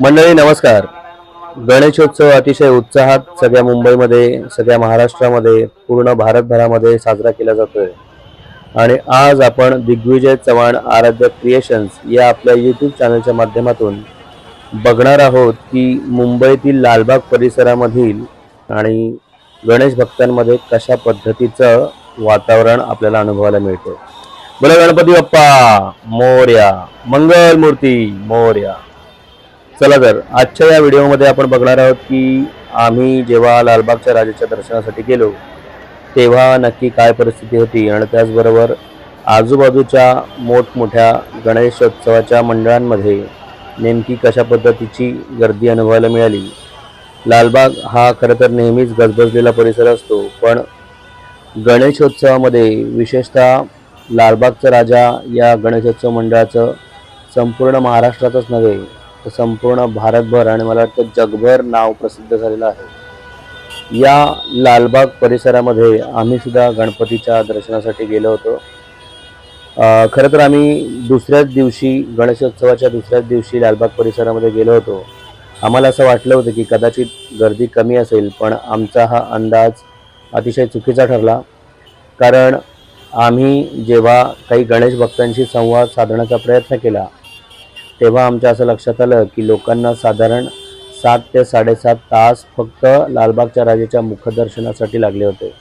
मंडळी नमस्कार. गणेशोत्सव अतिशय उत्साहात सगळ्या मुंबईमध्ये सगळ्या महाराष्ट्रामध्ये पूर्ण भारतभरामध्ये साजरा केला जातोय. आणि आज आपण दिग्विजय चव्हाण आराध्य क्रिएशन्स या आपल्या यूट्यूब चॅनलच्या माध्यमातून बघणार आहोत की मुंबईतील लालबाग परिसरामधील आणि गणेश भक्तांमध्ये कशा पद्धतीचं वातावरण आपल्याला अनुभवायला मिळतं बोला गणपती बाप्पा मोर्या मंगल मूर्ती मोर्या. चला तर आजच्या या व्हिडिओमध्ये आपण बघणार आहोत की आम्ही जेव्हा लालबागच्या राजाच्या दर्शनासाठी गेलो तेव्हा नक्की काय परिस्थिती होती आणि त्याचबरोबर आजूबाजूच्या मोठमोठ्या गणेशोत्सवाच्या मंडळांमध्ये नेमकी कशा पद्धतीची गर्दी अनुभवायला मिळाली? लालबाग हा खरं तर नेहमीच गजबजलेला परिसर असतो पण गणेशोत्सवामध्ये विशेषतः लालबागचा राजा या गणेशोत्सव मंडळाचं संपूर्ण महाराष्ट्रातच नव्हे तर संपूर्ण भारतभर आणि मला वाटतं जगभर नाव प्रसिद्ध झालेलं आहे. या लालबाग परिसरामध्ये आम्ही सुद्धा गणपतीच्या दर्शनासाठी गेलो होतो. खरं तर आम्ही दुसऱ्याच दिवशी गणेशोत्सवाच्या दुसऱ्याच दिवशी लालबाग परिसरामध्ये गेलो होतो. आम्हाला असं वाटलं होतं की कदाचित गर्दी कमी असेल पण आमचा हा अंदाज अतिशय चुकीचा ठरला. कारण आम्ही जेव्हा काही गणेश भक्तांशी संवाद साधण्याचा प्रयत्न केला तेव्हा आमच्या असं लक्षात आलं की लोकांना साधारण सात ते साडेसात तास फक्त लालबागच्या राजाच्या मुखदर्शनासाठी लागले होते.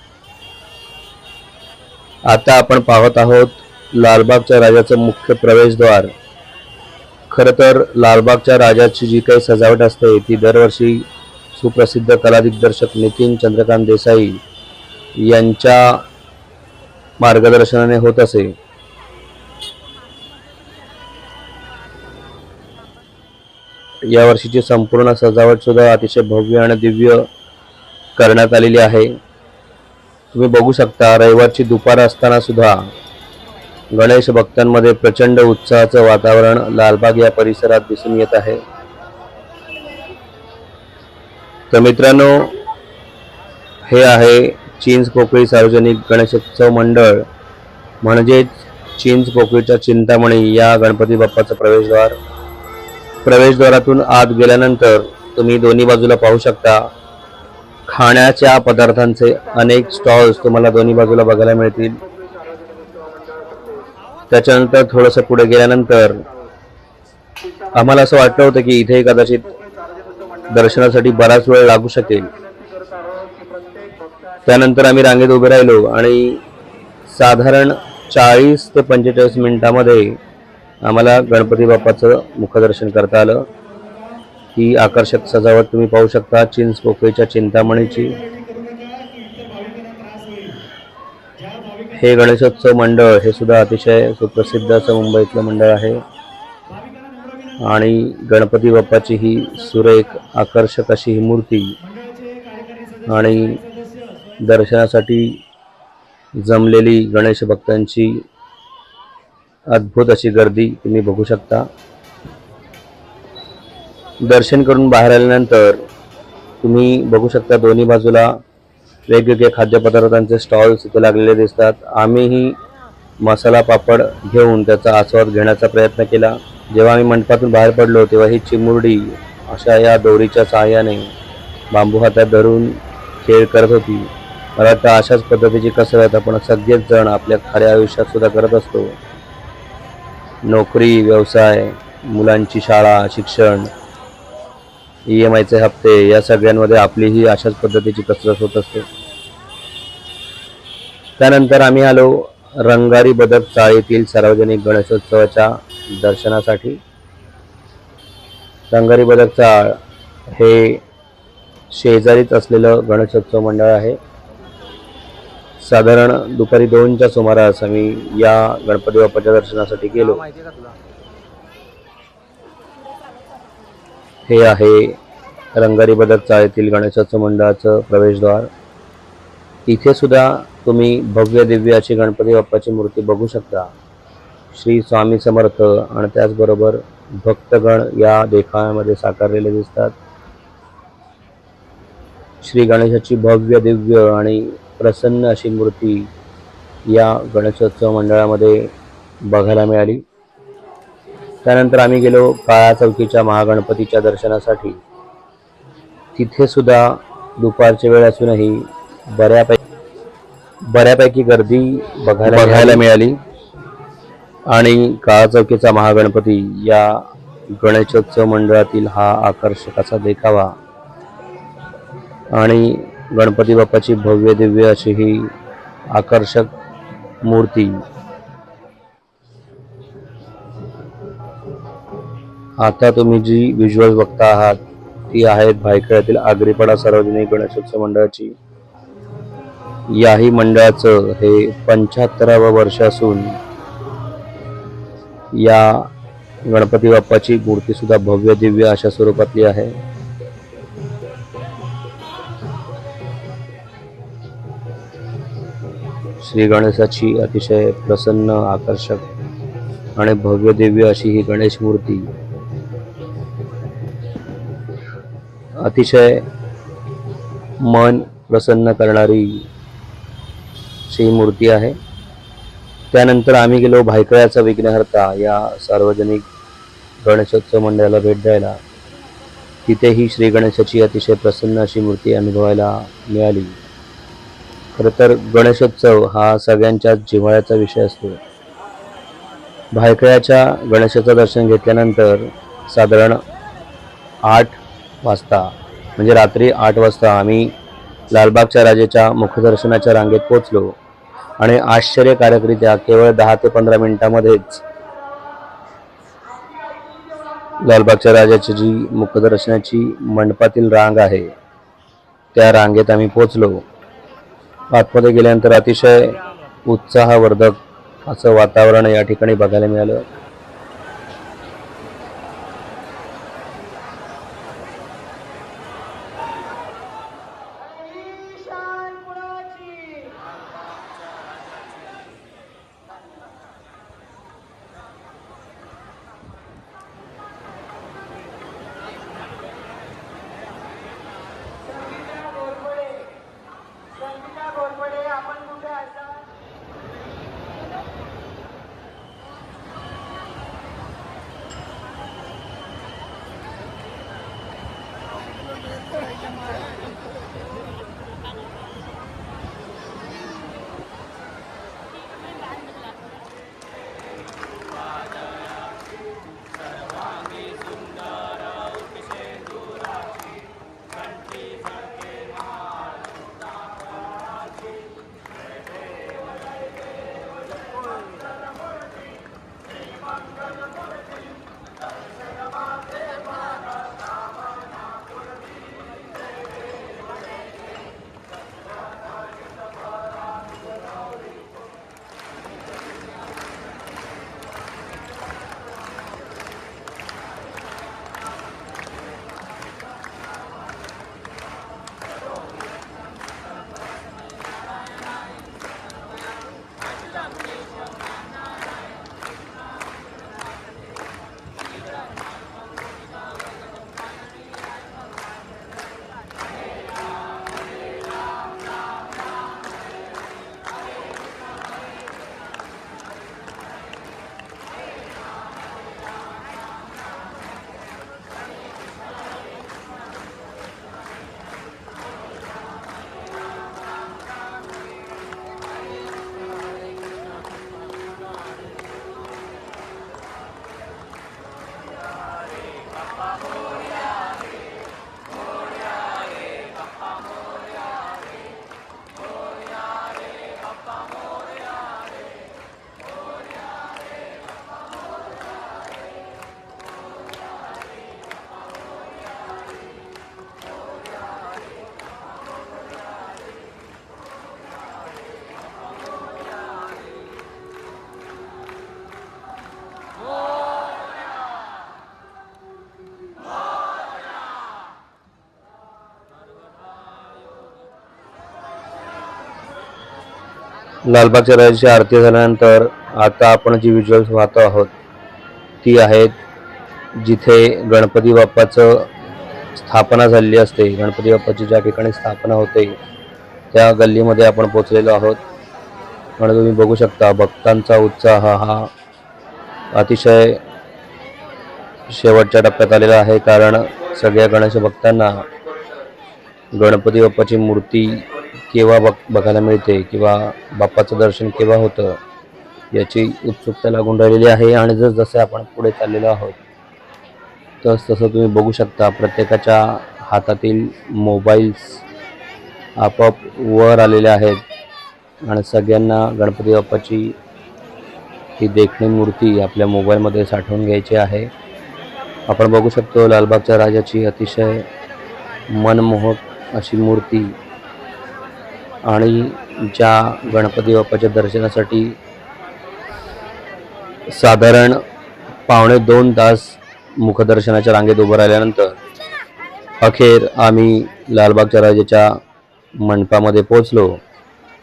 आता आपण पाहत आहोत लालबागच्या राजाचं मुख्य प्रवेशद्वार. खरं तर लालबागच्या राजाची जी काही सजावट असते ती दरवर्षी सुप्रसिद्ध कला दिग्दर्शक नितीन चंद्रकांत देसाई यांच्या मार्गदर्शनाने होत असे. या वर्षीची संपूर्ण सजावट सुद्धा अतिशय भव्य आणि दिव्य करण्यात आलेली आहे. तुम्ही बघू शकता रविवारची दुपार असताना सुद्धा गणेश भक्तांमध्ये प्रचंड उत्साहाचं वातावरण लालबाग या परिसरात दिसून येत आहे. तर मित्रांनो हे आहे चिंच पोकळी सार्वजनिक गणेशोत्सव मंडळ. म्हणजेच चिंच पोकळीच्या चिंतामणी या गणपती बाप्पाचं प्रवेशद्वार. प्रवेशद्वारातून आत गेल्यानंतर तुम्ही दोन्ही बाजूला पाहू शकता. खाण्याच्या पदार्थांचे अनेक स्टॉल्स तुम्हाला दोन्ही बाजूला बघायला मिळतील. त्याच्यानंतर थोडंसं पुढे गेल्यानंतर आम्हाला असं वाटलं होतं की इथे कदाचित दर्शनासाठी बराच वेळ लागू शकेल. त्यानंतर आम्ही रांगेत उभे राहिलो आणि साधारण चाळीस ते पंचेचाळीस मिनिटामध्ये आम्हाला गणपती बाप्पाचं मुखदर्शन करता आलं. ही आकर्षक सजावट तुम्ही पाहू शकता चिंच पोकळीच्या चिंतामणीची. हे गणेशोत्सव मंडळ हे सुद्धा अतिशय सुप्रसिद्ध असं मुंबईतलं मंडळ आहे. आणि गणपती बाप्पाची ही सुरेख आकर्षक अशी ही मूर्ती आणि दर्शनासाठी जमलेली गणेश भक्तांची अद्भुत अशी गर्दी तुम्ही बघू शकता. दर्शन करून बाहेर आल्यानंतर तुम्ही बघू शकता दोन्ही बाजूला वेगवेगळे खाद्यपदार्थांचे स्टॉल्स इथे लागलेले दिसतात. आम्हीही मसाला पापड घेऊन त्याचा आस्वाद घेण्याचा प्रयत्न केला. जेव्हा आम्ही मंडपातून बाहेर पडलो तेव्हा ही चिमुरडी अशा या दोरीच्या सहाय्याने बांबू हातात धरून खेळ करत होती. मला वाटतं अशाच पद्धतीची कसरत आपण सगळेच जण आपल्या खऱ्या आयुष्यात सुद्धा करत असतो. नोकरी व्यवसाय मुलांची शाळा शिक्षण ई एम आयचे हप्ते या सगळ्यांमध्ये आपलीही अशाच पद्धतीची कसरत होत असते. त्यानंतर आम्ही आलो रंगारी बदक चाळीतील सार्वजनिक गणेशोत्सवाच्या दर्शनासाठी. रंगारी बदक चाळ हे शेजारीच असलेलं गणेशोत्सव मंडळ आहे. साधारण दुपारी दोनच्या सुमारास आम्ही या गणपती बाप्पाच्या दर्शनासाठी गेलो. हे आहे रंगारी बदक चाळीतील गणेशोत्सव मंडळाचं प्रवेशद्वार. इथे सुद्धा तुम्ही भव्य दिव्य अशी गणपती बाप्पाची मूर्ती बघू शकता. श्री स्वामी समर्थ आणि त्याचबरोबर भक्तगण या देखाव्यामध्ये साकारलेले दिसतात. श्री गणेशाची भव्य दिव्य आणि प्रसन्न अशी मूर्ती या गणेशोत्सव मंडळामध्ये बघायला मिळाली. त्यानंतर आम्ही गेलो काळा चौकीच्या महागणपतीच्या दर्शनासाठी. तिथे सुद्धा दुपारची वेळ असूनही बऱ्यापैकी बऱ्यापैकी गर्दी बघायला बघायला मिळाली. आणि काळा चौकीचा महागणपती या गणेशोत्सव मंडळातील हा आकर्षकाचा देखावा. आणि गणपती बाप्पाची भव्य दिव्य अशी ही आकर्षक मूर्ती. आता तुम्ही जी विज्युअल बघता आहात ती आहेत भायखळ्यातील आगरीपाडा सार्वजनिक गणेशोत्सव मंडळाची. याही मंडळाचं हे पंच्याहत्तरावं वर्ष असून या गणपती बाप्पाची मूर्ती सुद्धा भव्य दिव्य अशा स्वरूपातली आहे. श्री गणेशाची अतिशय प्रसन्न आकर्षक आणि भव्यदिव्य अशी ही गणेश मूर्ती. अतिशय मन प्रसन्न करणारी ही मूर्ती आहे. त्यानंतर आम्ही गेलो भायखळ्याचा विघ्नहर्ता या सार्वजनिक गणेशोत्सव मंडळाला भेट द्यायला. तिथेही श्री गणेशाची अतिशय प्रसन्न अशी मूर्ती अनुभवायला मिळाली. खरं तर गणेशोत्सव हा सगळ्यांच्या जिव्हाळ्याचा विषय असतो. भायखळ्याच्या गणेशाचं दर्शन घेतल्यानंतर साधारण आठ वाजता म्हणजे रात्री आठ वाजता आम्ही लालबागच्या राजेच्या मुखदर्शनाच्या रांगेत पोचलो आणि आश्चर्यकारकरित्या केवळ दहा ते पंधरा मिनिटामध्येच लालबागच्या राजाची जी मुखदर्शनाची मंडपातील रांग आहे त्या रांगेत आम्ही पोचलो आतमध्ये गेल्यानंतर अतिशय उत्साहवर्धक असं वातावरण या ठिकाणी बघायला मिळालं. लालबागच्या राजाची आरती झाल्यानंतर आता आपण जी विज्युअल्स पाहतो आहोत ती आहेत जिथे गणपती बाप्पाचं स्थापना झालेली असते. गणपती बाप्पाची ज्या ठिकाणी स्थापना होते त्या गल्लीमध्ये आपण पोचलेलो आहोत. म्हणून तुम्ही बघू शकता भक्तांचा उत्साह हा अतिशय शेवटच्या टप्प्यात आलेला आहे. कारण सगळ्या गणेश भक्तांना गणपती बाप्पाची मूर्ती केव्हा बघ बघायला मिळते किंवा बाप्पाचं दर्शन केव्हा होतं याची उत्सुकता लागून राहिलेली आहे. आणि जस जसे आपण पुढे चाललेलो आहोत तस तसं तुम्ही बघू शकता प्रत्येकाच्या हातातील मोबाईल्स आपोआप वर आलेले आहेत. आणि सगळ्यांना गणपती बाप्पाची ही देखणी मूर्ती आपल्या मोबाईलमध्ये साठवून घ्यायची आहे. आपण बघू शकतो लालबागच्या राजाची अतिशय मनमोहक अशी मूर्ती आणि ज्या गणपती बाप्पाच्या दर्शनासाठी साधारण पावणे दोन तास मुखदर्शनाच्या रांगेत उभं राहिल्यानंतर अखेर आम्ही लालबागच्या राजाच्या मंडपामध्ये पोचलो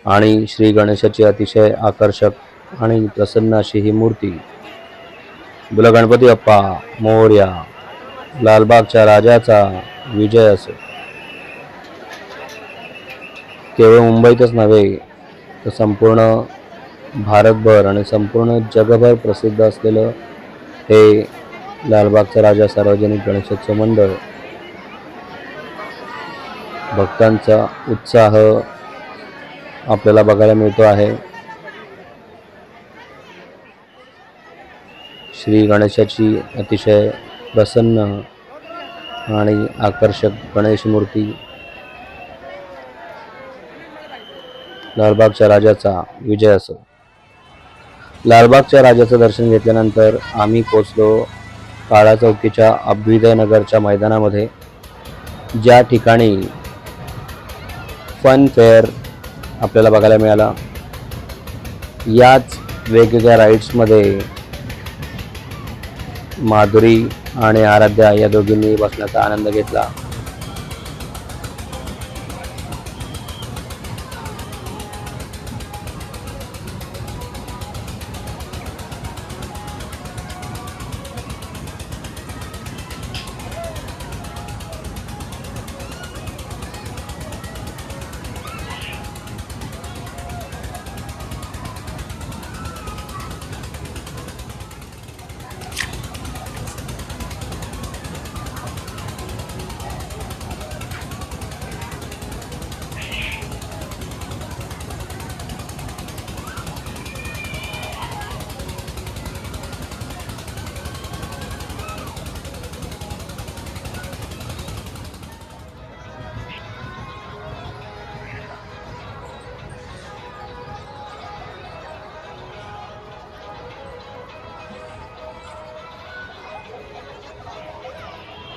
आणि श्री गणेशाची अतिशय आकर्षक आणि प्रसन्न अशी ही मूर्ती. बोला गणपती बाप्पा मोर्या लालबागच्या राजाचा विजय असो. केवळ मुंबईतच नव्हे तर संपूर्ण भारतभर आणि संपूर्ण जगभर प्रसिद्ध असलेलं हे लालबागचा राजा सार्वजनिक गणेशोत्सव मंडळ. भक्तांचा उत्साह आपल्याला बघायला मिळतो आहे. श्री गणेशाची अतिशय प्रसन्न आणि आकर्षक गणेश मूर्ती लालबागच्या राजाचा विजय असो. लालबागच्या राजाचं दर्शन घेतल्यानंतर आम्ही पोचलो काळा चौकीच्या अभ्युदयनगरच्या मैदानामध्ये. ज्या ठिकाणी फन फेअर आपल्याला बघायला मिळाला. याच वेगवेगळ्या राईड्समध्ये माधुरी आणि आराध्या या दोघींनी बसण्याचा आनंद घेतला.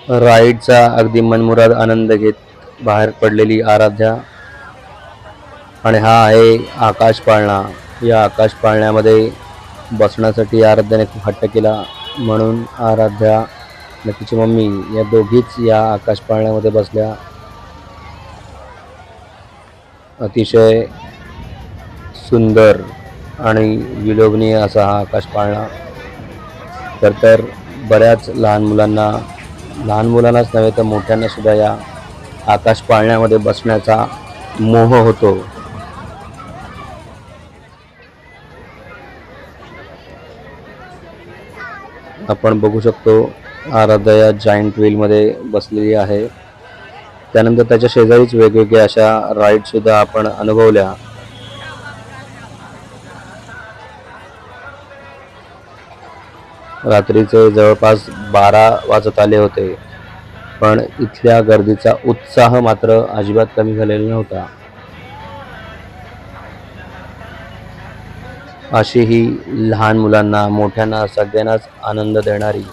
राईडचा अगदी मनमुराद आनंद घेत बाहेर पडलेली आराध्या. आणि हा आहे आकाश पाळणा. या आकाश पाळण्यामध्ये बसण्यासाठी आराध्याने खूप हट्ट केला. म्हणून आराध्या आणि तिची मम्मी या दोघीच या आकाश पाळण्यामध्ये बसल्या. अतिशय सुंदर आणि विलोभनीय असा हा आकाश पाळणा. तर तर बऱ्याच लहान मुलांना लहान मुलांनाच नव्हे तर मोठ्यांना सुद्धा या आकाश पाळण्यामध्ये बसण्याचा मोह होतो. आपण बघू शकतो आराध्या जायंट व्हीलमध्ये बसलेली आहे. त्यानंतर त्याच्या शेजारीच वेगवेगळ्या अशा राईड सुद्धा आपण अनुभवल्या. रात्रीचे जवळपास बारा वाजत आले होते. पण इथल्या गर्दीचा उत्साह मात्र अजिबात कमी झालेला नव्हता. अशी ही लहान मुलांना मोठ्यांना सगळ्यांनाच आनंद देणारी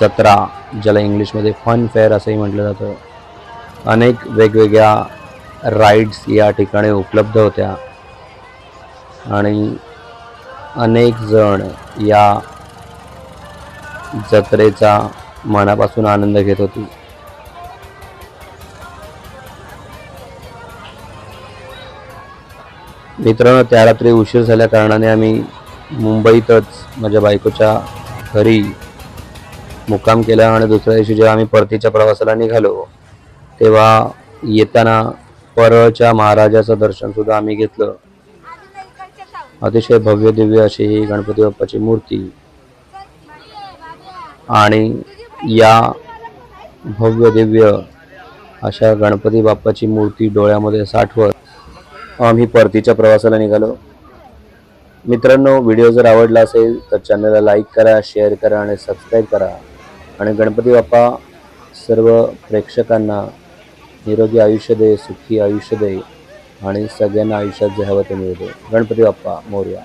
जत्रा ज्याला इंग्लिशमध्ये फन फेअर असंही म्हटलं जातं. अनेक वेगवेगळ्या राईड्स या ठिकाणी उपलब्ध होत्या. आणि अनेक जण या जत्रेचा मनापासून आनंद घेत होती. मित्रांनो त्या रात्री उशीर झाल्या कारणाने आम्ही मुंबईतच माझ्या बायकोच्या घरी मुक्काम केला आणि दुसऱ्या दिवशी जेव्हा आम्ही परतीच्या प्रवासाला निघालो तेव्हा येताना परळच्या महाराजाचं दर्शनसुद्धा आम्ही घेतलं. अतिशय भव्य दिव्य अशी ही गणपती बाप्पाची मूर्ती. आणि या भव्य दिव्य अशा गणपती बाप्पाची मूर्ती डोळ्यामध्ये साठवत आम्ही परतीच्या प्रवासाला निघालो. मित्रांनो व्हिडिओ जर आवडला असेल तर चॅनलला लाईक करा शेअर करा आणि सबस्क्राईब करा. आणि गणपती बाप्पा सर्व प्रेक्षकांना निरोगी आयुष्य दे सुखी आयुष्य दे. आणि सगळ्यांना आयुष्यात जे हवं ते मिळते गणपती बाप्पा मोर्या.